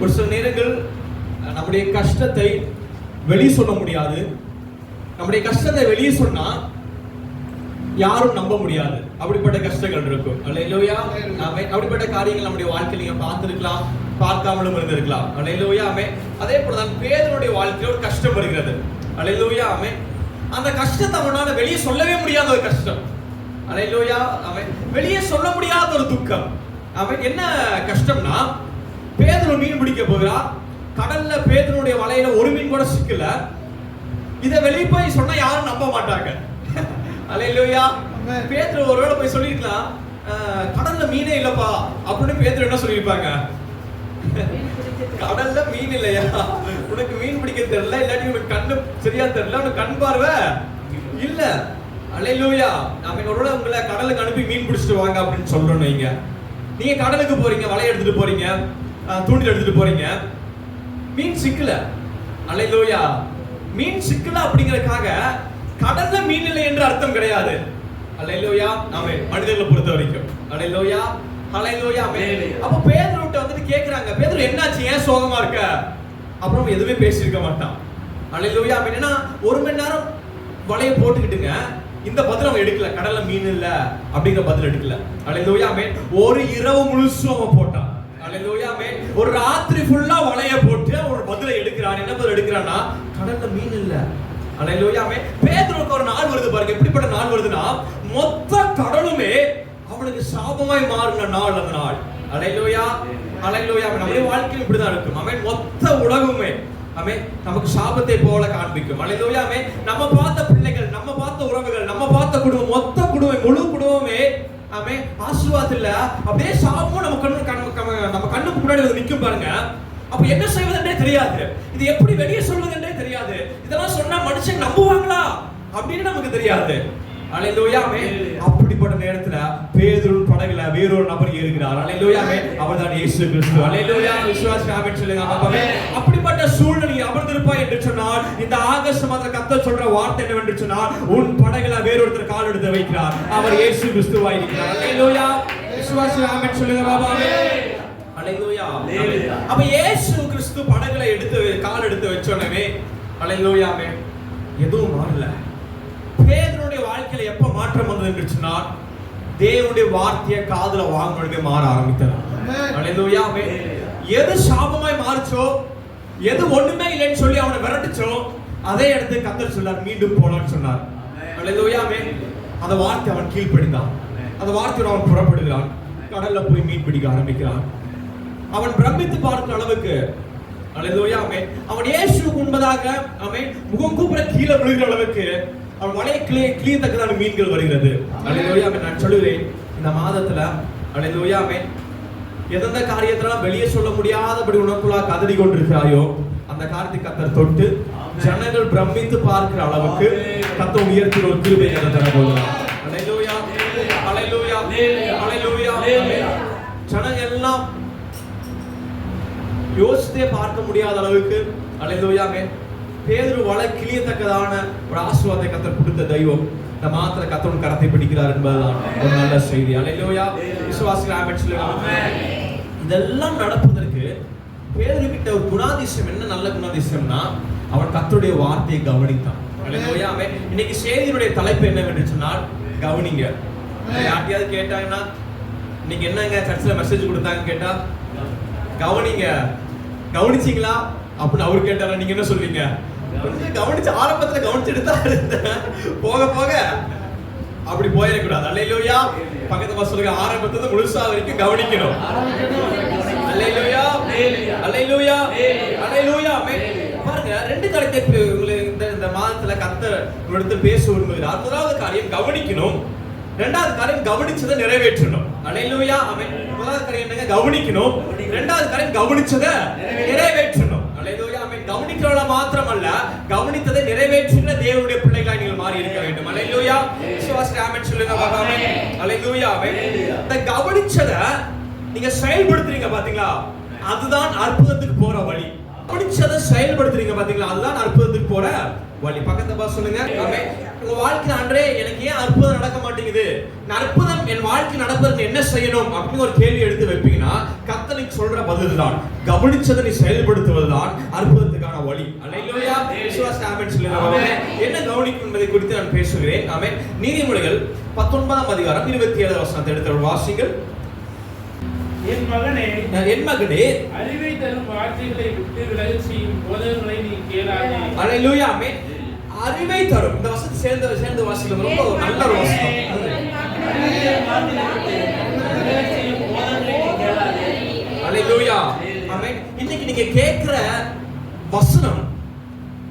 ஒரு சில நேரங்கள் நம்முடைய கஷ்டத்தை வெளியே சொல்ல முடியாது. நம்முடைய கஷ்டத்தை வெளியே சொன்னா யாரும் நம்ப முடியாது. அப்படிப்பட்ட கஷ்டங்கள் இருக்கும். அப்படிப்பட்ட காரியங்கள் நம்முடைய வாழ்க்கையில் நீங்க பார்த்திருக்கலாம். பார்க்காமலும் இருந்திருக்கலாம். அல்லையிலோயா ஆமே அதே போல தான் பேதனுடைய வாழ்க்கையில் ஒரு கஷ்டம் வருகிறது. அல்லையிலோயா ஆமே அந்த கஷ்டத்தை அவனால வெளியே சொல்லவே முடியாத ஒரு கஷ்டம். அல்லையிலோயா அவன் வெளியே சொல்ல முடியாத ஒரு துக்கம். அவன் என்ன கஷ்டம்னா பேதனு மீன் பிடிக்க போகிறா. கடல்ல பேதனுடைய வலையில ஒரு மீன் கூட சிக்கல. இத வெளிய போய் சொன்னா யாரும் நம்ப மாட்டாங்க. அல்லேலூயா பேதுரு ஒருவேளை போய் சொல்லிருக்கலாம் "அஹ், கடல்ல மீனே இல்லப்பா. அப்படின்னு பேதுரு என்ன சொல்லியிருப்பாங்க? கடல்ல மீன் இல்லையா? உனக்கு மீன் பிடிக்க தெரியல இல்லாட்டி உனக்கு கண்ணு சரியா தெரியல உனக்கு கண் பார்வை இல்ல. அல்லேலூயா அவன் என்னோட உங்களை கடலுக்கு அனுப்பி மீன் பிடிச்சிட்டு வாங்க அப்படின்னு சொல்றோம் நீங்க. நீங்க கடலுக்கு போறீங்க வலை எடுத்துட்டு போறீங்க தூண்டில் எடுத்துட்டு போறீங்க. மீன் சிக்கல. அல்லேலூயா மீன் சிக்கல அப்படிங்கறதுக்காக கடல்ல மீன் இல்லை என்று அர்த்தம் கிடையாது. அல்லேலூயா நாம மனிதர்களை பொறுத்த வரைக்கும். அல்லேலூயா ஆமென். அப்ப பேதுருட்ட வந்துட்டு கேக்குறாங்க பேதுரு என்னாச்சு ஏன் சோகமா இருக்க அப்புறம் எதுவுமே பேசியிருக்க மாட்டான் ஆமென். ஏன்னா ஒரு மணி நேரம் வலைய போட்டுக்கிட்டுங்க இந்த பதில் அவன் எடுக்கல கடல்ல மீன் இல்ல அப்படிங்கிற பதில் எடுக்கல அல்லேலூயா ஆமென். ஒரு இரவு முழுசும் அவன் போட்டான் அல்லேலூயா ஆமென். ஒரு ராத்திரி ஃபுல்லா வலைய போட்டு ஒரு பதிலை எடுக்கிறான் என்ன பதில் எடுக்கிறான்னா கடல்ல மீன் இல்ல அல்லேலூயா ஆமென். பேதுருக்கு ஒரு நாள் வருது பாருங்க எப்படிப்பட்ட நாள் வருதுன்னா மொத்த கடலுமே அவனுக்கு சாபமாய் மாறின நாள் அந்த நாள். அலையிலோயா அலையிலோயா. நம்முடைய வாழ்க்கையில் இப்படிதான் இருக்கும். அவன் மொத்த உலகமே ஆமே நமக்கு சாபத்தை போல காண்பிக்கும். அலையிலோயாமே நம்ம பார்த்த பிள்ளைகள் நம்ம பார்த்த உறவுகள் நம்ம பார்த்த குடும்பம் மொத்த குடும்பம் முழு குடும்பமே ஆமே இல்ல. அப்படியே சாபமும் நம்ம கண்ணு கண்ணு நம்ம கண்ணுக்கு முன்னாடி வந்து நிக்கும் பாருங்க. அப்ப என்ன செய்வதென்றே தெரியாது. இது எப்படி வெளியே சொல்வதென்றே தெரியாது. இதெல்லாம் சொன்னா மனுஷன் நம்புவாங்களா? அப்படின்னு நமக்கு தெரியாது. அலையிலோயாமே அப்படிப்பட்ட நேரத்துல பேதுரு படகுல வேறொரு நபர் ஏறுகிறார். அலையிலோயாமே அவர் தான் இயேசு கிறிஸ்து. அலையிலோயா விசுவாசி ஆமென் சொல்லுங்க அப்பவே அப்படிப்பட்ட சூழ்நிலை அமர்ந்திருப்பாய் என்று சொன்னால் இந்த ஆகஸ்ட் மாதம் கத்த சொல்ற வார்த்தை என்னவென்று சொன்னால் உன் படகுல வேறொருத்தர் கால் எடுத்து வைக்கிறார். அவர் இயேசு கிறிஸ்துவாய் இருக்கிறார். அல்லேலூயா விசுவாசி ஆமென் சொல்லுங்க பாபாவே அலையிலோயா அப்ப இயேசு கிறிஸ்து படகுல எடுத்து கால் எடுத்து வச்ச உடனே அல்லேலூயா எதுவும் மாறல. பேதனுடைய வாழ்க்கையில எப்ப மாற்றம் வந்தது என்று சொன்னால் தேவனுடைய வார்த்தையை காதுல வாங்கினே மாற ஆமென் எது சாபமாய் மாறுச்சோ எது ஒண்ணுமே இல்லைன்னு சொல்லி அவனை விரட்டுச்சோ அதே இடத்துக்கு கத்தர் சொன்னார் மீண்டும் போலான்னு சொன்னார். அந்த வார்த்தை அவன் கீழ்ப்படிந்தான். அந்த வார்த்தையோட அவன் புறப்படுகிறான். கடல்ல போய் மீன் பிடிக்க ஆரம்பிக்கிறான். அவன் பிரமித்து பார்க்கிற அளவுக்கு அவன் இயேசுவுக்கு முன்பதாக அவன் முகம் கூப்பிட கீழே விழுகிற அளவுக்கு அவன் வலையை கிளிய கிளியத்தக்கதான மீன்கள் வருகிறது. ஆமென் நான் சொல்லுவேன் இந்த மாதத்துல அல்லேலூயா ஆமென் எந்தெந்த காரியத்தெல்லாம் வெளியே சொல்ல முடியாதபடி உனக்குள்ளா கதறி கொண்டிருக்கிறாயோ அந்த காரியத்தை கத்தர் தொட்டு ஜனங்கள் பிரமித்து பார்க்கிற அளவுக்கு கத்த உயர்த்தி ஒரு கிருபை தர போகிறார். ஜனங்க எல்லாம் யோசித்தே பார்க்க முடியாத அளவுக்கு அலையிலோயாமே பேதுரு வள கிளியத்தக்கதான ஒரு ஆசீர்வாதத்தை கத்தர் கொடுத்த தெய்வம். இந்த மாத்திர கத்தவன் கரத்தை பிடிக்கிறார் என்பதுதான். ஒரு நல்ல செய்தி. அலையிலோயா. விசுவாசிகள் ஆமென் இதெல்லாம் நடப்பதற்கு பேதுரு கிட்ட ஒரு குணாதிசயம். என்ன நல்ல குணாதிசயம்னா அவன் கத்தருடைய வார்த்தையை கவனித்தான். அலையிலோயா. அவன் இன்னைக்கு செய்தியினுடைய தலைப்பு என்னவென்று சொன்னால் கவனிங்க. யார்ட்டையாவது கேட்டாங்கன்னா இன்னைக்கு என்னங்க சர்ச்சில் மெசேஜ் கொடுத்தாங்க கேட்டா கவனிங்க. கவனிச்சீங்களா? அப்படின்னு அவர் கேட்டாரா? நீங்க என்ன சொல்வீங்க? கொஞ்சம் கவனிச்சு ஆரம்பத்துல கவனிச்சுட்டு தான் இருந்தேன். போக போக அப்படி போயிடக்கூடாது. அல்லையிலோயா பக்கத்து பஸ் ஆரம்பத்துல முழுசா வரைக்கும் கவனிக்கணும். அல்லையிலோயா அல்லையிலோயா அல்லையிலோயா பாருங்க ரெண்டு காரியத்தை உங்களுக்கு இந்த இந்த மாதத்துல கத்தர் உங்களிடத்தில் பேச விரும்புகிறார் முதலாவது காரியம் கவனிக்கணும். ரெண்டாவது காரியம் கவனிச்சதை நிறைவேற்றணும். அல்லேலூயா ஆமென். முதலாவது காரியம் என்னங்க? கவனிக்கணும். ரெண்டாவது காரியம் கவனிச்சதை நிறைவேற்றணும். கவனிக்கிறவள மாத்திரமல்ல கவனித்ததை நிறைவேற்றுகிற தேவனுடைய பிள்ளைகளாய் நீங்கள் மாறி இருக்க வேண்டும். அல்லேலூயா விசுவாசி ஆமென் சொல்லுங்க அல்லேலூயா ஆமென். இந்த கவனிச்சதை நீங்க செயல்படுத்துறீங்க பாத்தீங்களா? அதுதான் அற்புதத்துக்கு போற வழி. பிடிச்சதை செயல்படுத்துறீங்க பாத்தீங்களா? அதுதான் அற்புதத்துக்கு போற வழி. பக்கத்தை பார்த்து சொல்லுங்க. உங்க வாழ்க்கை அன்றே எனக்கு ஏன் அற்புதம் நடக்க மாட்டேங்குது? நான் அற்புதம் என் வாழ்க்கை நடப்பதற்கு என்ன செய்யணும் அப்படின்னு ஒரு கேள்வி எடுத்து வைப்பீங்கன்னா கத்தனுக்கு சொல்ற பதில் தான் கவனிச்சதை நீ செயல்படுத்துவதுதான் அற்புதத்துக்கான வழி. விசுவாச ஆமென் சொல்லுங்க. என்ன கவனிக்கும் என்பதை குறித்து நான் பேசுகிறேன். ஆமென். நீதிமொழிகள் பத்தொன்பதாம் அதிகாரம் இருபத்தி ஏழு வசனத்தை எடுத்து வாசிங்கள் என் மகனே என் மகனே. அறிவை தரும் வார்த்தைகளை விட்டு விலகச் செய்யும் போதகங்களை நீ கேளாதே. அல்லேலூயா ஆமென். அறிவை தரும். இந்த வசனத்தை சேர்ந்து சேர்ந்து வாசிக்கலாம் ரொம்ப நல்ல ஒரு வசனம். அல்லேலூயா ஆமென். இன்னைக்கு நீங்க கேக்குற வசனம்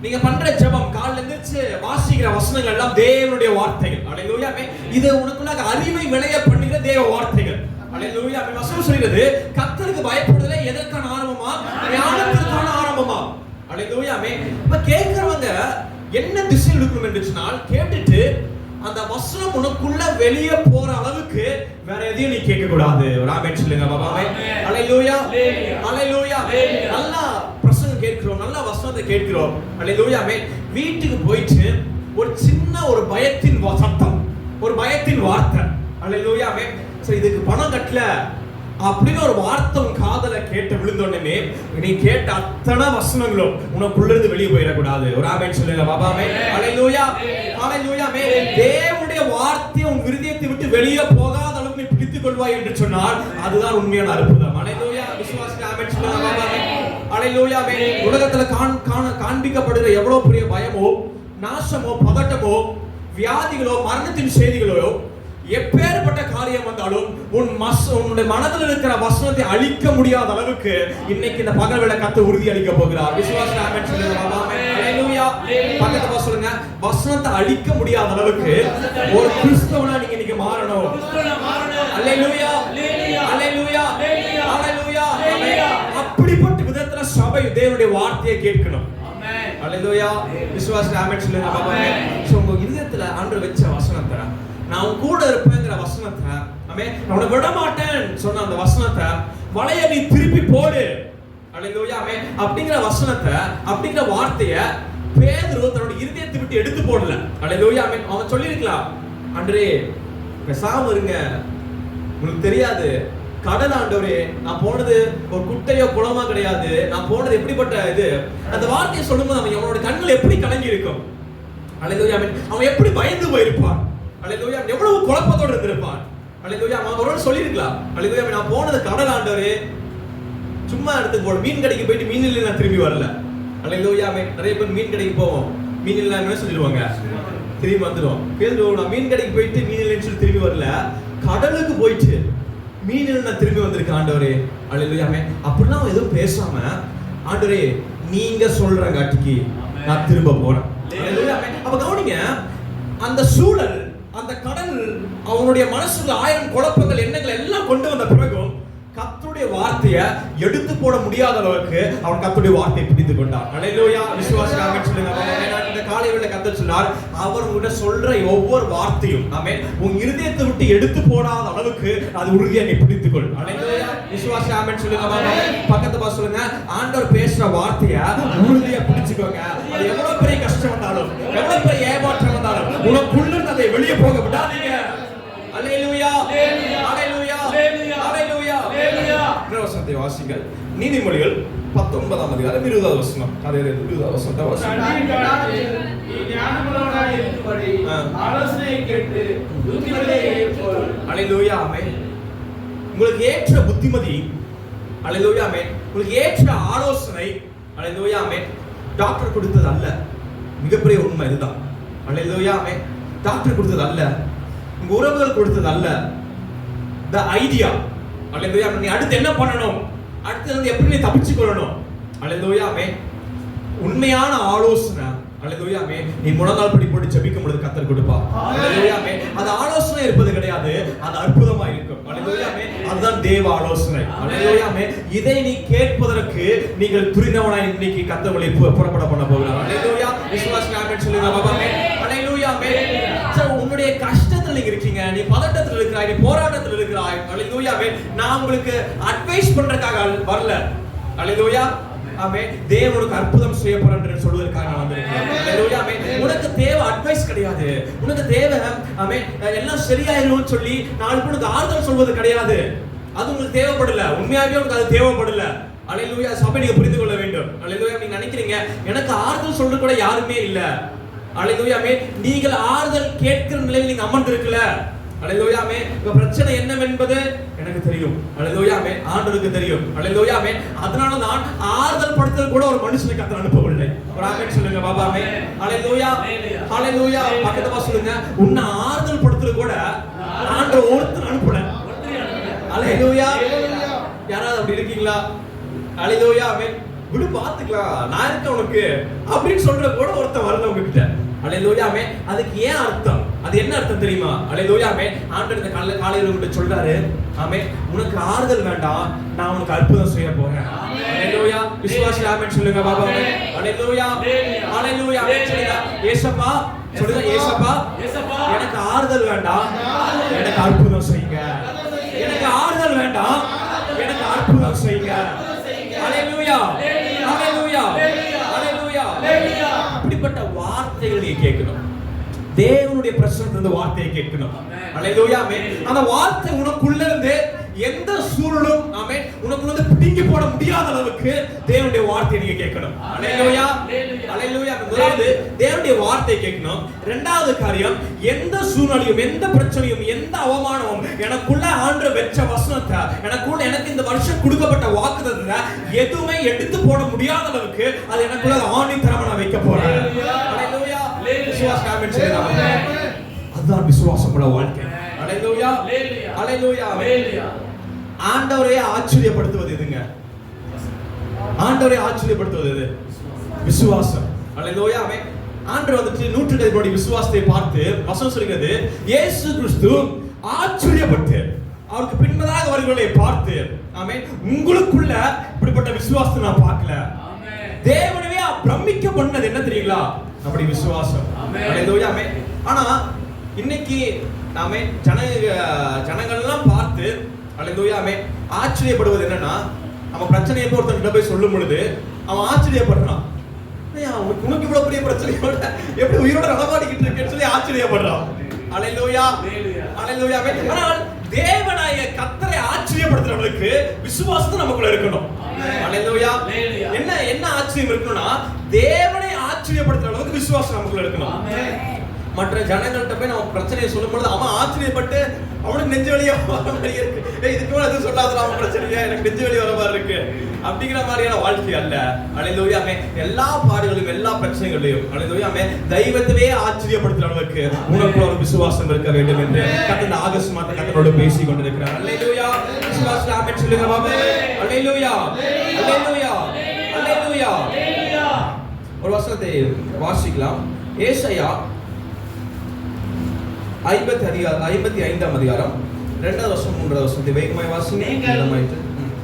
நீங்க பண்ற ஜெபம் காலைல எந்திரிச்சு வாசிக்கிற வசனங்கள் எல்லாம் தேவனுடைய வார்த்தைகள். அல்லேலூயா ஆமென். இது உனக்குள்ளாக அறிவை விளைய பண்ணுகிற தேவ வார்த்தைகள். அல்லேலூயா ஆமென் வசனம் சொல்கிறது கர்த்தருக்கு பயப்படுதலே எதற்கான ஆரம்பமா? ஞானத்திற்கான ஆரம்பமா? அல்லேலூயா ஆமென் இப்ப கேக்குறவங்க என்ன திசையில் இருக்கணும் என்று சொன்னால் கேட்டுட்டு அந்த வசனம் உனக்குள்ள வெளிய போற அளவுக்கு வேற எதையும் நீ கேட்க கூடாது ஒரு ஆமென் சொல்லுங்க பாபாவே. அல்லேலூயா அல்லேலூயா. நல்லா பிரசங்கம் கேட்கிறோம் நல்லா வசனத்தை கேட்கிறோம். ஆமென் வீட்டுக்கு போயிட்டு ஒரு சின்ன ஒரு பயத்தின் சத்தம் ஒரு பயத்தின் வார்த்தை. ஆமென் சரி இதுக்கு பணம் கட்டல. அப்படின்னு ஒரு வார்த்தை உன் காதல கேட்டு விழுந்த உடனே நீ கேட்ட அத்தனை வசனங்களும் உனக்குள்ள இருந்து வெளியே போயிடக்கூடாது. ஒரு ஆமென் சொல்லுங்க பாபாவே அல்லேலூயா அல்லேலூயா ஆமென். தேவனுடைய வார்த்தை உன் இருதயத்தை விட்டு வெளியே போகாத அளவுக்கு நீ பிடித்துக் கொள்வாய் என்று சொன்னால் அதுதான் உண்மையான அற்புதம். அல்லேலூயா விசுவாசி ஆமென். சொல்லுங்க பாபாவே அல்லேலூயா ஆமென். உலகத்துல காண் காண காண்பிக்கப்படுகிற எவ்வளவு பெரிய பயமோ நாசமோ பதட்டமோ வியாதிகளோ மரணத்தின் செய்திகளோ எப்பேற்பட்ட காரியம் வந்தாலும் உன் மஸ் உன்னுடைய மனதில் இருக்கிற வசனத்தை அழிக்க முடியாத அளவுக்கு இன்னைக்கு இந்த பகல் வேளை கத்த உறுதி அளிக்க போகிறார். விசுவாச ஆமென் சொல்லுங்க பாபா ஆமென். அல்லேலூயா பக்கத்துல சொல்லுங்க. வசனத்தை அழிக்க முடியாத அளவுக்கு ஒரு கிறிஸ்தவனா நீங்க இன்னைக்கு மாறணும். அல்லேலூயா அல்லேலூயா அல்லேலூயா. அப்படிப்பட்ட விதத்துல சபை தேவனுடைய வார்த்தையை கேட்கணும். அல்லேலூயா விசுவாச ஆமென் சொல்லுங்க பாபா சோ உங்க இதயத்துல ஆண்டு வச்ச வசனத்தை நான் உன் கூட இருப்பேங்கிற வசனத்தை அமே அவனை உன்னை விட சொன்ன அந்த வசனத்தை வளைய நீ திருப்பி போடு. அலைந்தோயா அமே அப்படிங்கிற வசனத்தை அப்படிங்கிற வார்த்தையை பேதுரு தன்னோட இருதயத்தை விட்டு எடுத்து போடல. அல்லேலூயா அமே அவன் சொல்லியிருக்கலாம் அன்றே பெசாம இருங்க. உங்களுக்கு தெரியாது. கடல் ஆண்டவரே நான் போனது ஒரு குட்டையோ குளமா கிடையாது. நான் போனது எப்படிப்பட்ட இது? அந்த வார்த்தையை சொல்லும்போது அவன் அவனோட கண்கள் எப்படி கலங்கி இருக்கும்? அல்லேலூயா அவன் எப்படி பயந்து போயிருப்பான்? அலையிலோயா எவ்வளவு குழப்பத்தோடு இருந்திருப்பான். அலையிலோயா அவன் ஒரு சொல்லியிருக்கலாம். அலையிலோயா நான் போனது கடல் ஆண்டவரே சும்மா இடத்துக்கு போல மீன் கடைக்கு போயிட்டு மீன் இல்லை நான் திரும்பி வரல. அலையிலோயா நிறைய பேர் மீன் கடைக்கு போவோம். மீன் இல்லாம சொல்லிடுவாங்க? திரும்பி வந்துடும் பேர் நான் மீன் கடைக்கு போயிட்டு மீன் இல்லைன்னு சொல்லி திரும்பி வரல. கடலுக்கு போயிட்டு மீன் இல்லை நான் திரும்பி வந்திருக்கேன் ஆண்டவரே. அல்லேலூயாமே அப்படிலாம் அவன் எதுவும் பேசாம ஆண்டவரே நீங்க சொல்ற காட்டிக்கு நான் திரும்ப போறேன். அப்ப கவனிங்க அந்த சூழல் அந்த கடல் அவனுடைய மனசுல ஆயிரம் குழப்பங்கள் எண்ணங்கள் எல்லாம் கொண்டு வந்த பிறகும் கத்துடைய வார்த்தையை எடுத்து போட முடியாத அளவுக்கு அவன் கத்துடைய வார்த்தையை பிடித்து கொண்டான். அலையிலோயா விசுவாசமாக சொல்லுங்க. இந்த காலை வேளை கர்த்தர் சொன்னார் அவர் உங்ககிட்ட சொல்ற ஒவ்வொரு வார்த்தையும் ஆமே உன் இருதயத்தை விட்டு எடுத்து போடாத அளவுக்கு அது உறுதியா நீ பிடித்துக்கொள். கொள் அலையிலோயா விசுவாசமாக சொல்லுங்க. பக்கத்து பா சொல்லுங்க ஆண்டவர் பேசுற வார்த்தையை உறுதியா பிடிச்சுக்கோங்க. அது எவ்வளவு பெரிய கஷ்டம் வந்தாலும் எவ்வளவு பெரிய ஏமாற்றம் உனக்குள்ள அதை வெளியே போக விடாதீங்க. அல்லேலூயா. அல்லேலூயா. அல்லேலூயா. அல்லேலூயா. இன்னொரு வசனத்தை வாசிங்கள். நீதிமொழிகள் பத்தொன்பதாம் அதிகாரம் இருபதாவது வசனம். அதே இருபதாவது வசனத்தை வாசிங்கள். கண்ணின் காலத்தில் நீ ஞானமுள்ளவனாய் இருக்கும்படி ஆ. ஆலோசனையை கேட்டு புத்திமதியை ஏற்றுக்கொள். அல்லேலூயா. ஆமென். உங்களுக்கு ஏற்ற புத்திமதி. அல்லேலூயா. ஆமென். உங்களுக்கு ஏற்ற ஆலோசனை. அல்லேலூயா. ஆமென். டாக்டர் கொடுத்தது அல்ல. மிகப்பெரிய உண்மை இதுதான். அல்லேலூயா ஆமென் டாக்டர் கொடுத்தது அல்ல. உங்க உறவுகள் கொடுத்தது அல்ல. த ஐடியா அல்லேலூயா நீ அடுத்து என்ன பண்ணணும்? அடுத்து வந்து எப்படி நீ தப்பிச்சு கொள்ளணும்? அல்லேலூயா ஆமென் உண்மையான ஆலோசனை. அல்லேலூயா ஆமென் நீ முழங்கால் படி போட்டு ஜெபிக்கும் பொழுது கத்தர் கொடுப்பா. அல்லேலூயா ஆமென் அது ஆலோசனை இருப்பது கிடையாது. அது அற்புதமா இருக்கும். அல்லேலூயா ஆமென் அதுதான் தேவ ஆலோசனை. அல்லேலூயா ஆமென் இதை நீ கேட்பதற்கு நீங்கள் துரிதவனாய் இன்னைக்கு கத்தர்களை பு- புறப்பட பண்ண போகிறார். அல்லேலூயா விசுவாசி ஆமென் சொல்லுங்க. பாபா உன்னுடைய கஷ்டத்துல நீங்க இருக்கீங்க. நீ பதட்டத்துல இருக்கிறாய் நீ போராட்டத்துல இருக்கிறாய். அல்லேலூயா ஆமென். நான் உங்களுக்கு அட்வைஸ் பண்றதுக்காக வரல. அல்லேலூயா ஆமே தேவனுக்கு அற்புதம் செய்ய போறேன் சொல்வதற்காக நான் வந்திருக்கேன் உனக்கு தேவை அட்வைஸ் கிடையாது. உனக்கு தேவை ஆமே எல்லாம் சரியாயிரும்னு சொல்லி நாலு பேருக்கு ஆறுதல் சொல்வது கிடையாது. அது உங்களுக்கு தேவைப்படல. உண்மையாவே உனக்கு அது தேவைப்படல. அலையிலூயா சபை நீங்க புரிந்து கொள்ள வேண்டும். அலையிலூயா நீங்க நினைக்கிறீங்க. எனக்கு ஆறுதல் சொல்றது கூட யாருமே இல்ல. அலைதோயாமே நீங்கள் ஆறுதல் கேட்கிற நிலையில் நீங்க அமர்ந்திருக்கல. அலைதோயாமே உங்க பிரச்சனை என்னவென்பது? எனக்கு தெரியும். அலைதோயாமே ஆண்டவருக்கு தெரியும். அலைதோயாமே அதனால நான் ஆறுதல் படுத்தல் கூட ஒரு மனுஷனுக்கு அத்தனை அனுப்பவில்லை. ஒரு ஆமே சொல்லுங்க பாபாமே அலையிலூயா அலையிலூயா பக்கத்துல சொல்லுங்க. உன்னை ஆறுதல் படுத்தல் கூட ஆண்டவர் ஒருத்தர் அனுப்பல. அலைதோயா யாராவது அப்படி இருக்கீங்களா? அலையிலூயா விடு பாத்துக்கலாம் நான் இருக்கேன் உனக்கு. அப்படின்னு சொல்ற கூட ஒருத்தன் வரல உங்ககிட்ட. அலையிலோயாமே அதுக்கு ஏன் அர்த்தம்? அது என்ன அர்த்தம் தெரியுமா? அலையிலோயாமே ஆண்டர் இந்த கால காலையில உங்ககிட்ட சொல்றாரு ஆமே உனக்கு ஆறுதல் வேண்டாம் நான் உனக்கு அற்புதம் செய்ய போறேன். அலையிலோயா விசுவாசி ஆமேன் சொல்லுங்க பாபா அலையிலோயா அலையிலோயா சொல்லுங்க. ஏசப்பா சொல்லுங்க ஏசப்பா. ஏசப்பா. எனக்கு ஆறுதல் வேண்டாம் எனக்கு அற்புதம் செய்யுங்க. எனக்கு ஆறுதல் வேண்டாம் எனக்கு அற்புதம் செய்யுங்க. அலையிலோயா கேட்கணும். தேவனுடைய பிரசன்னத்திலிருந்து வார்த்தையை கேட்கணும். ஆமென் அந்த வார்த்தை உனக்குள்ள இருந்து எந்த சூழலும் ஆமென் உனக்கு வந்து பிடிங்கி போட முடியாத அளவுக்கு தேவனுடைய வார்த்தையை நீங்க கேட்கணும். ஹalleluya ஹalleluya முதலாவது தேவனுடைய வார்த்தையை கேட்கணும். இரண்டாவது காரியம் எந்த சூழ்நிலையும் எந்த பிரச்சனையும் எந்த அவமானமும் எனக்குள்ள ஆண்டு வெச்ச வசனத்தை எனக்குள்ள எனக்கு இந்த வருஷம் கொடுக்கப்பட்ட வாக்குதத்தை எதுவுமே எடுத்து போட முடியாத அளவுக்கு அது எனக்குள்ள ஆணித்தரமா நான் வைக்க போறேன். சொல்லுங்க அதுதான் விசுவாசமுள்ள வாழ்க்கை. ஆண்டவரையே ஆச்சரியப்படுத்துவது எதுங்க? ஆண்டவரை ஆச்சரியப்படுத்துவது எது? விசுவாசம். அல்லேலூயா ஆமென் ஆண்டவர் வந்துட்டு நூற்றுக்கணக்கான விசுவாசத்தை பார்த்து வசனம் சொல்கிறது இயேசு கிறிஸ்து ஆச்சரியப்பட்டு அவருக்கு பின்பதாக வருகிறவர்களை பார்த்து ஆமென் உங்களுக்குள்ள இப்படிப்பட்ட விசுவாசத்தை நான் பார்க்கல. தேவனவே பிரமிக்க பண்ணது என்ன தெரியுங்களா? அப்படி விசுவாசம். ஆனா இன்னைக்கு நாமே ஜன ஜனங்கள்லாம் பார்த்து அல்லேலூயா ஆமென் ஆச்சரியப்படுவது என்னன்னா நம்ம பிரச்சனையை ஒருத்தன்கிட்ட போய் சொல்லும் பொழுது அவன் ஆச்சரியப்படுறான். உனக்கு இவ்வளவு பெரிய பிரச்சனையோட எப்படி உயிரோட நடமாடிக்கிட்டு இருக்கேன்னு சொல்லி ஆச்சரியப்படுறான். அலையிலூயா. அலையிலூயா ஆனால் தேவனாய கத்தரை ஆச்சரியப்படுத்துறவங்களுக்கு விசுவாசத்தை நமக்குள்ள இருக்கணும். என்ன என்ன ஆச்சரியம் இருக்கணும்னா தேவனை ஆச்சரியப்படுத்துற அளவுக்கு விசுவாசம் நமக்குள்ள இருக்கணும். மற்ற ஜனங்கள்கிட்ட போய் நம்ம பிரச்சனையை சொல்லும்பொழுது அவன் ஆச்சரியப்பட்டு அவனுக்கு நெஞ்சு வலியா வர மாதிரி இருக்கு. இதுக்கு மேல எதுவும் சொல்லாத அவன் பிரச்சனையா எனக்கு நெஞ்சு வலி வர மாதிரி இருக்கு. அப்படிங்கிற மாதிரியான வாழ்க்கை அல்ல. அலையிலோயாமே எல்லா பாடுகளும் எல்லா பிரச்சனைகளையும் அலையிலோயாமே தெய்வத்திலே ஆச்சரியப்படுத்துற அளவுக்கு உனக்கு ஒரு விசுவாசம் இருக்க வேண்டும் என்று கத்த இந்த ஆகஸ்ட் மாத கத்தனோடு பேசி கொண்டிருக்கிறார் அல்லேலூயா விசுவாசம் ஆமென் சொல்லுங்க பாபா அல்லேலூயா அல்லேலூயா அல்லேலூயா ஒரு வசனத்தை வாசிக்கலாம். ஏசாயா ஐம்பத்தி அதிகாரம் ஐம்பத்தி ஐந்தாம் அதிகாரம். ரெண்டாவது வருஷம் மூன்றாவது வருஷத்தை வேகமாய் வாசிங்க.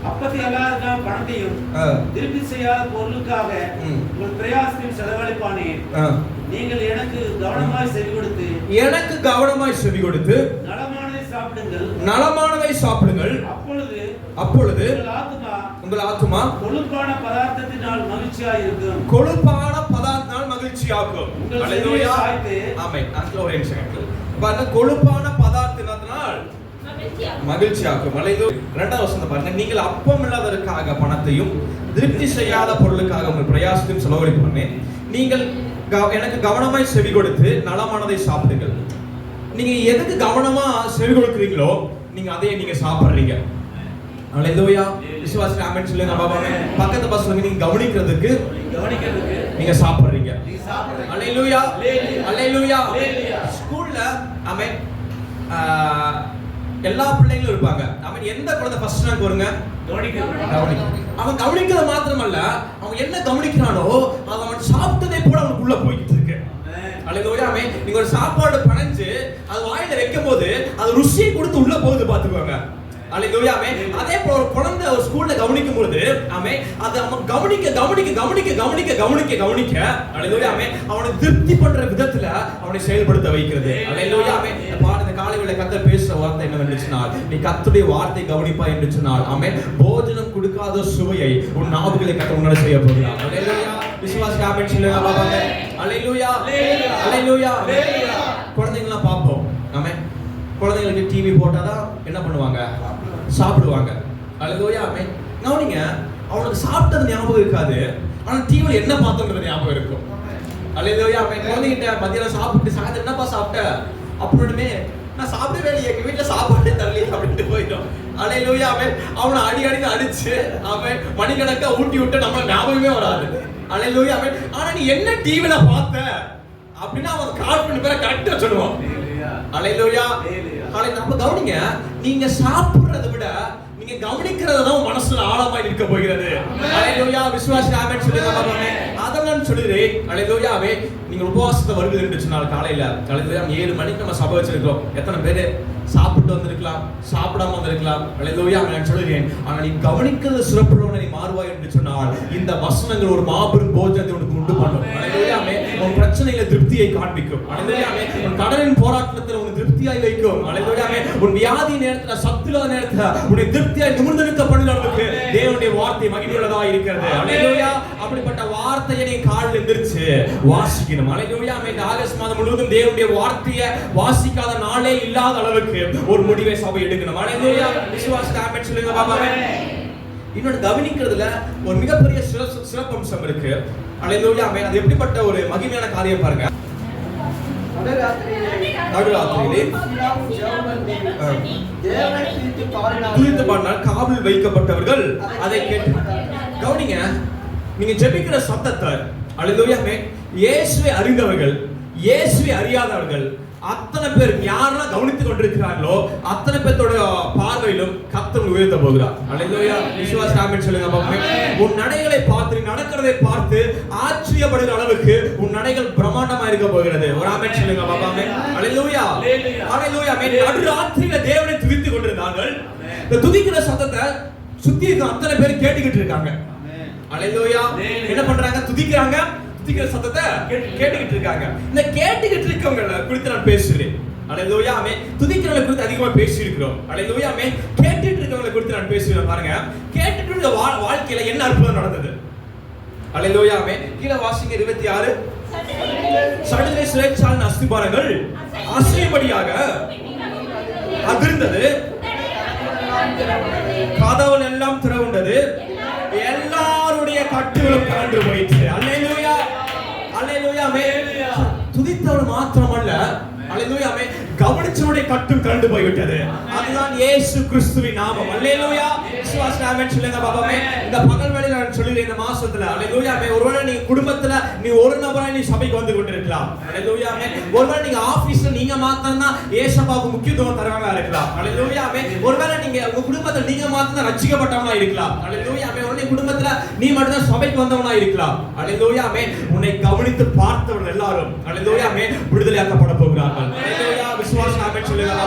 அப்பத்தி அல்லாத பணத்தையும் திருப்பி செய்யாத பொருளுக்காக. உங்கள் பிரயாசத்தையும் செலவழிப்பானேன். நீங்கள் எனக்கு கவனமாய் செவி கொடுத்து எனக்கு கவனமாய் செவி கொடுத்து நலமானதை சாப்பிடுங்கள். நலமானதை சாப்பிடுங்கள். அப்பொழுது உங்கள் ஆத்துமா உங்கள் ஆத்துமா கொழுப்பான பதார்த்தத்தினால் மகிழ்ச்சியாய் இருக்கும் கொழுப்பான பதார்த்தனால் மகிழ்ச்சியாகும். ஆமென். அங்கிள் ஒரு நிமிஷம். பாருங்க கொழுப்பான பதார்த்தத்தினால் மகிழ்ச்சியாக்கும் மலைதோ இரண்டாவது வசனம் பாருங்க. நீங்கள் அப்பம் இல்லாததற்காக பணத்தையும் திருப்தி செய்யாத பொருளுக்காக உங்கள் பிரயாசத்தையும் செலவழி பண்ணேன். நீங்கள் எனக்கு கவனமாய் செவி கொடுத்து நலமானதை சாப்பிடுங்கள். நீங்க எதுக்கு கவனமா செவி கொடுக்குறீங்களோ நீங்க அதையே நீங்க சாப்பிடுறீங்க. அலைதோயா விசுவாசி ஆமென் சொல்லுங்க பாபா பக்கத்து பசங்க நீங்க கவனிக்கிறதுக்கு கவனிக்கிறதுக்கு நீங்க சாப்பிடுறீங்க. அல்லேலூயா Hallelujah. ஸ்கூல்ல ஆமென் எல்லா பிள்ளைங்களும் இருப்பாங்க. ஆமென் எந்த குழந்தை ஃபர்ஸ்ட் ரேங்க் வருங்க? அவன் கவனிக்கிறது மாத்திரமல்ல அவன் என்ன கவனிக்கிறானோ அவன் சாப்பிட்டதே போல அவனுக்கு உள்ள போய்கிட்டு இருக்கு. அல்லேலூயா ஆமென். நீங்க ஒரு சாப்பாடு பனைஞ்சு அது வாயில வைக்கும் போது அது ருசியை கொடுத்து உள்ள போகுது பாத்துக்கோங்க. அல்லேலூயா ஆமே அதே போல ஒரு குழந்தை ஒரு ஸ்கூல்ல கவனிக்கும் பொழுது ஆமே அது அவன் கவனிக்க கவனிக்க கவனிக்க கவனிக்க கவனிக்க கவனிக்க அல்லேலூயா ஆமே அவனை திருப்தி பண்ற விதத்துல அவனை செயல்படுத்த வைக்கிறது. அல்லேலூயா ஆமே இந்த பாட இந்த காலை காலை பேசுற வார்த்தை என்ன சொன்னால் நீ கத்துடைய வார்த்தை கவனிப்பா என்று சொன்னால் ஆமே போஜனம் கொடுக்காத சுவையை உன் நாவுகளை கத்த உன்னால செய்ய போகிறான் அல்லேலூயா விசுவாச ஆமென் சொல்லுங்க பாபாங்க அல்லேலூயா குழந்தைங்களாம் பார்ப்போம். ஆமே குழந்தைங்களுக்கு டிவி போட்டாதான் என்ன பண்ணுவாங்க? சாப்பிடுவாங்க. அழுதோயா அமை கவனிங்க அவனுக்கு சாப்பிட்டது ஞாபகம் இருக்காது. ஆனால் தீவில் என்ன பார்த்தோன்றது ஞாபகம் இருக்கும். அழுதோயா அவன் குழந்தைகிட்ட மதியம் சாப்பிட்டு சாயந்தரம் என்னப்பா சாப்பிட்ட? அப்படின்னுமே நான் சாப்பிடவே இல்லையே எங்கள் வீட்டில் சாப்பாடே தரலையே அப்படின்ட்டு போயிட்டோம் அல்லேலூயா அவன் அவனை அடி அடித்து அடிச்சு அவன் மணிக்கணக்காக ஊட்டி விட்டு நம்ம ஞாபகமே வராது. அல்லேலூயா அவன் ஆனால் நீ என்ன டிவியில் பார்த்த? அப்படின்னா அவன் கால் பண்ணி பேர கரெக்டா சொல்லுவான். அல்லேலூயா ஆனா நம்ம கவனிங்க நீங்க சாப்பிடுறதை விட நீங்க கவனிக்கிறது தான் மனசுல ஆழமா இருக்க போகிறது. அல்லேலூயா விசுவாசி ஆமென் சொல்லுங்க பாப்பாமே அதை நான் நீங்க உபவாசத்தை வருது இருந்துச்சு நாள் காலையில ஏழு மணிக்கு நம்ம சபை வச்சிருக்கோம் எத்தனை பேரு சாப்பிட்டு வந்திருக்கலாம் சாப்பிடாம வந்திருக்கலாம். அல்லேலூயா நான் சொல்லுகிறேன். ஆனா நீ கவனிக்கிறது சிறப்புள்ளவனை நீ மாறுவாய் என்று சொன்னால் இந்த வசனங்கள் ஒரு மாபெரும் போஜனத்தை உனக்கு உண்டு பண்ணும். அல்லேலூயாமே உன் பிரச்சனையில திருப்தியை காண்பிக்கும். அல்லேலூயாமே உன் கடலின் போராட்டத்தில் உன் திருப்தியாய் வைக்கும். அல்லேலூயாமே உன் வியாதி நேரத்துல சத்துல நேரத்துல உன்னை திருப்தியாய் நிமிர்ந்து நிற்க பண்ணுறதுக்கு தேவனுடைய வார்த்தை மகிழ்வுள்ளதா இருக்கிறது. அல்லேலூயா அப்படிப்பட்ட வார்த்தையை நீ காலில் எந்திரிச்சு வாசிக்கணும். அல்லேலூயாமே இந்த ஆகஸ்ட் மாதம் முழுவதும் தேவனுடைய வார்த்தையை வாசிக்காத நாளே இல்லாத அளவுக்கு ஒரு முடிவை சபை எடுக்கணும். அல்லேலூயா விசுவாச ஆமென். சொல்லுங்க பாபாவே இன்னொன்று கவனிக்கிறதுல ஒரு மிகப்பெரிய சிற- சிறப்பம்சம் இருக்கு. அல்லேலூயா ஆமென் அது எப்படிப்பட்ட ஒரு மகிமையான காரியம் பாருங்க. நடுராத்திரியிலே. பாடினால் காவல் வைக்கப்பட்டவர்கள் அதை கேட்டு கவனிங்க நீங்க ஜெபிக்கிற சத்தத்தை அல்லேலூயாமே இயேசுவை அறிந்தவர்கள் இயேசுவை அறியாதவர்கள் அத்தனை பேர் யாரெல்லாம் கவனித்துக் கொண்டிருக்கிறார்களோ அத்தனை பேர்த்தோட பார்வையிலும் கத்தர் உயர்த்த போகிறார். ஆமென் சொல்லுங்க பாப்போமே உன் நடைகளை பார்த்து நீ நடக்கிறதை பார்த்து ஆச்சரியப்படுகிற அளவுக்கு உன் நடைகள் பிரம்மாண்டமா இருக்க போகிறது. ஒரு ஆமென் சொல்லுங்க பாப்பாமே அல்லேலூயா. அல்லேலூயா ஆமென் நடுராத்திரியில தேவனை துதித்துக் கொண்டிருந்தார்கள். இந்த துதிக்கிற சத்தத்தை சுத்தி இருக்க அத்தனை பேர் கேட்டுக்கிட்டு இருக்காங்க. அல்லேலூயா. என்ன பண்றாங்க? துதிக்கிறாங்க. துதிக்கிற சத்தத்தை கேட்டுக்கிட்டு இருக்காங்க இந்த கேட்டுக்கிட்டு இருக்கவங்கள குறித்து நான் பேசுகிறேன். அல்லேலூயா துதிக்கிறவங்களை குறித்து அதிகமா பேசியிருக்கிறோம். இருக்கிறோம் அல்லேலூயா கேட்டுட்டு இருக்கவங்களை குறித்து நான் பேசுகிறேன் பாருங்க. கேட்டுட்டு இருக்க வா- வாழ்க்கையில என்ன அற்புதம் நடந்தது? அல்லேலூயா கீழே வாசிங்க இருபத்தி ஆறு. சடுதிரை சுழற்சாலின் அஸ்திபாரங்கள் அசைபடியாக அதிர்ந்தது. கதவுகள் எல்லாம் திறவுண்டது. எல்லாருடைய கட்டுகளும் கலந்து போயிற்று. அல்லேலூயா. அல்லேலூயா மே மாத்திரமல்ல. அல்லேலூயா கவனிச்சவனை கட்டும் கண்டு போய்விட்டது. அதுதான் இயேசு கிறிஸ்துவின் நாமம். அல்லேலூயா விசுவாச சொல்லுங்க பாபாமே இந்த பகல் வேளையில நான் சொல்லுகிறேன் இந்த மாசத்துல. அல்லேலூயா ஒருவேளை நீங்க குடும்பத்துல நீ ஒரு நபரா நீ சபைக்கு வந்து கொண்டிருக்கலாம். அல்லேலூயா ஒருவேளை நீங்க ஆபீஸ்ல நீங்க மாத்திரம் தான் முக்கியத்துவம் தரவங்களா இருக்கலாம். அல்லேலூயா ஒருவேளை நீங்க உங்க குடும்பத்துல நீங்க மாத்திரம் தான் ரட்சிக்கப்பட்டவங்களா இருக்கலாம் அல்லேலூயா குடும்பத்துல நீ மட்டும் தான் சபைக்கு வந்தவனா இருக்கலாம் அல்லேலூயா மே உன்னை கவனித்து பார்த்தவர்கள் எல்லாரும். அல்லேலூயா மே விடுதலையாக்கப்பட போகிறார்கள்.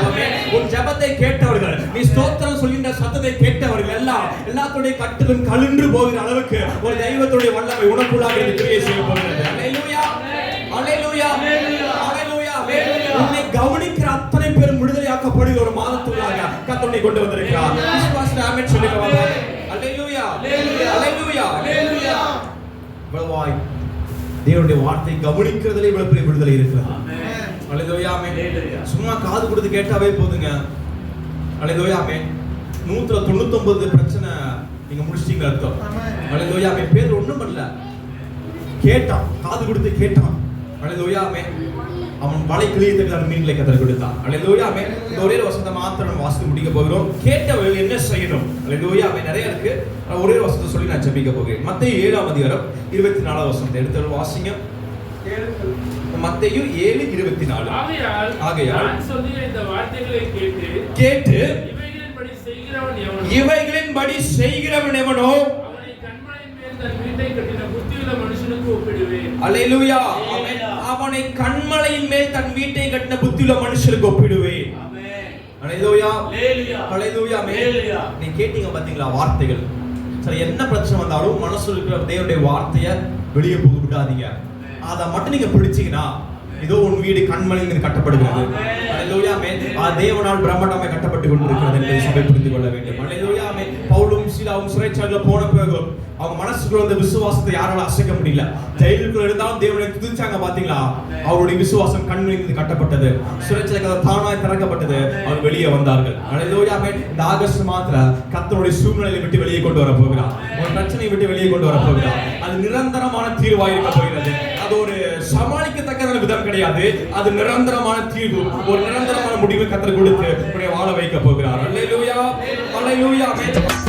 ஆமென். உன் ஜெபத்தை கேட்டவர்கள் நீ ஸ்தோத்திரம் சொல்கின்ற சத்தத்தை கேட்டவர்கள் எல்லாம் எல்லாத்துடைய கட்டுகளும் கழுன்று போகிற அளவுக்கு ஒரு தெய்வத்துடைய வல்லமை உனக்குள்ளாக இருந்து கிரியை செய்ய போகிறது. அல்லேலூயா அல்லேலூயா உன்னை கவனிக்கிற அத்தனை பேரும் விடுதலையாக்கப்படுகிற ஒரு மாதத்துள்ளாக கத்தனை கொண்டு வந்திருக்கிறார். விசுவாச ஆமென் சொல்லுங்க பாபாவே. அல்லேலூயா அல்லேலூயா அல்லேலூயா இவ்வளவாய் தேவனுடைய வார்த்தை கவனிக்கிறதுல இவ்வளவு பெரிய விடுதலை இருக்கிறது. சும்மா காது கொடுத்து கேட்டாவே போதுங்க. அல்லேலூயா ஆமென் நூத்துல தொண்ணூத்தொன்பது பிரச்சனை நீங்க முடிச்சிட்டீங்க அர்த்தம்? அல்லேலூயா ஆமென் பேர் ஒண்ணும் பண்ணல. கேட்டான் காது கொடுத்து கேட்டான். அல்லேலூயா அவன் வலை கிளியத்துக்கு அவன் மீன்களை கத்தர் கொடுத்தான். அல்லேலூயா ஆமென் இந்த ஒரே ஒரு வசனத்தை மாத்திரம் நம்ம வாசித்து முடிக்க போகிறோம். கேட்டவர்கள் என்ன செய்யணும்? அல்லேலூயா ஆமென் நிறைய இருக்கு. ஒரே வசனத்தை சொல்லி நான் ஜெபிக்க போகிறேன். மத்தேயு ஏழாம் அதிகாரம் இருபத்தி நாலாவது வசனத்தை எடுத்து வாசிங்க. மத்தேயு ஏழு இருபத்தி நாலு ஆகையால் ஆகையால் நான் சொல்லிய இந்த வார்த்தைகளை கேட்டு கேட்டு இவைகளின்படி செய்கிறவன் எவனோ இவைகளின்படி செய்கிறவன் எவனோ அவனை கண்மலையின் வீட்டை கட்டின புத்தியுள்ள மனுஷனுக்கு ஒப்பிடுவேன். அல்லேலூயா அவன் கண்மலையின் மேல் தன் வீட்டை கட்டின புத்தியுள்ள மனுஷருக்கு ஒப்பிடுவேன். நீ கேட்டீங்க பாத்தீங்களா வார்த்தைகள்? சரி என்ன பிரச்சனை வந்தாலும் மனசுல இருக்கிற தேவனுடைய வார்த்தைய வெளியே போக விடாதீங்க. அதை மட்டும் நீங்க பிடிச்சீங்கன்னா இதோ உன் வீடு கண்மணியில் கட்டப்படுகிறது. தேவனால் பிரம்மாண்டமாய் கட்டப்பட்டு கொண்டிருக்கிறது என்பதை சபை புரிந்து கொள்ள வேண்டும். அல்லேலூயா அவங்க பவுலும் சிறைச்சாலையில போன பிறகு அவங்க மனசுக்குள்ள வந்த விசுவாசத்தை யாரால அசைக்க முடியல. ஜெயிலுக்குள்ள இருந்தாலும் தேவனை துதிச்சாங்க பாத்தீங்களா? அவருடைய விசுவாசம் கண்மணியில் கட்டப்பட்டது. சிறைச்சாலை கதை தானாய் திறக்கப்பட்டது. அவர் வெளியே வந்தார்கள். அல்லேலூயா இந்த ஆகஸ்ட் மாத்திர கத்தனுடைய சூழ்நிலையை விட்டு வெளியே கொண்டு வர போகிறார். ஒரு பிரச்சனையை விட்டு வெளியே கொண்டு வர போகிறார். அது நிரந்தரமான தீர்வாய் இருக்க போகிறது. அது ஒரு சமாளிக்கத்தக்க விதம் கிடையாது. அது நிரந்தரமான தீர்வு. ஒரு நிரந்தரமான முடிவு கத்தர் கொடுத்து உடைய வாழ வைக்க போகிறார். அல்லேலூயா அல்லேலூயா ஆமென்